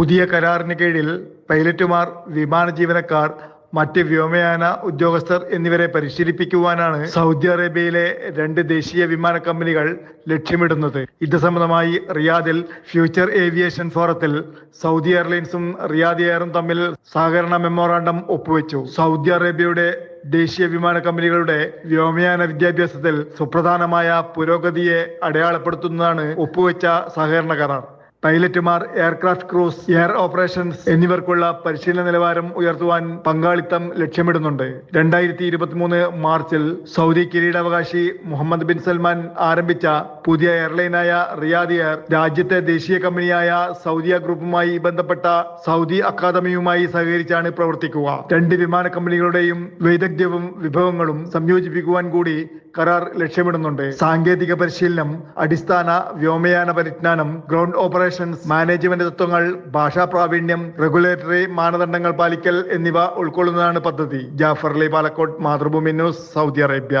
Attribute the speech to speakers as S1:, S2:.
S1: പുതിയ കരാറിന് കീഴിൽ പൈലറ്റുമാർ വിമാന ജീവനക്കാർ മറ്റ് വ്യോമയാന ഉദ്യോഗസ്ഥർ എന്നിവരെ പരിശീലിപ്പിക്കുവാനാണ് സൗദി അറേബ്യയിലെ രണ്ട് ദേശീയ വിമാന കമ്പനികൾ ലക്ഷ്യമിടുന്നത്. ഇത് സംബന്ധമായി റിയാദിൽ ഫ്യൂച്ചർ ഏവിയേഷൻ ഫോറത്തിൽ സൗദി എയർലൈൻസും റിയാദ് എയറും തമ്മിൽ സഹകരണ മെമ്മോറാണ്ടം ഒപ്പുവെച്ചു. സൗദി അറേബ്യയുടെ ദേശീയ വിമാന കമ്പനികളുടെ വ്യോമയാന വിദ്യാഭ്യാസത്തിൽ സുപ്രധാനമായ പുരോഗതിയെ അടയാളപ്പെടുത്തുന്നതാണ് ഒപ്പുവെച്ച സഹകരണ കരാർ. പൈലറ്റുമാർ എയർക്രാഫ്റ്റ് ക്രൂസ് എയർ ഓപ്പറേഷൻസ് എന്നിവർക്കുള്ള പരിശീലന നിലവാരം ഉയർത്തുവാൻ പങ്കാളിത്തം ലക്ഷ്യമിടുന്നുണ്ട്. രണ്ടായിരത്തി ഇരുപത്തിമൂന്ന് മാർച്ചിൽ സൗദി കിരീടാവകാശി മുഹമ്മദ് ബിൻ സൽമാൻ ആരംഭിച്ച പുതിയ എയർലൈനായ റിയാദ് എയർ രാജ്യത്തെ ദേശീയ കമ്പനിയായ സൗദിയ ഗ്രൂപ്പുമായി ബന്ധപ്പെട്ട സൗദി അക്കാദമിയുമായി സഹകരിച്ചാണ് പ്രവർത്തിക്കുക. രണ്ട് വിമാന കമ്പനികളുടെയും വൈദഗ്ധ്യവും വിഭവങ്ങളും സംയോജിപ്പിക്കുവാൻ കൂടി കരാർ ലക്ഷ്യമിടുന്നുണ്ട്. സാങ്കേതിക പരിശീലനം അടിസ്ഥാന വ്യോമയാന പരിജ്ഞാനം ഗ്രൗണ്ട് ഓപ്പറേഷൻസ് മാനേജ്മെന്റ് തത്വങ്ങൾ ഭാഷാ പ്രാവീണ്യം റെഗുലേറ്ററി മാനദണ്ഡങ്ങൾ പാലിക്കൽ എന്നിവ ഉൾക്കൊള്ളുന്നതാണ് പദ്ധതി. Jafar Ali Palakkode Mathrubhumi news Saudi Arabia.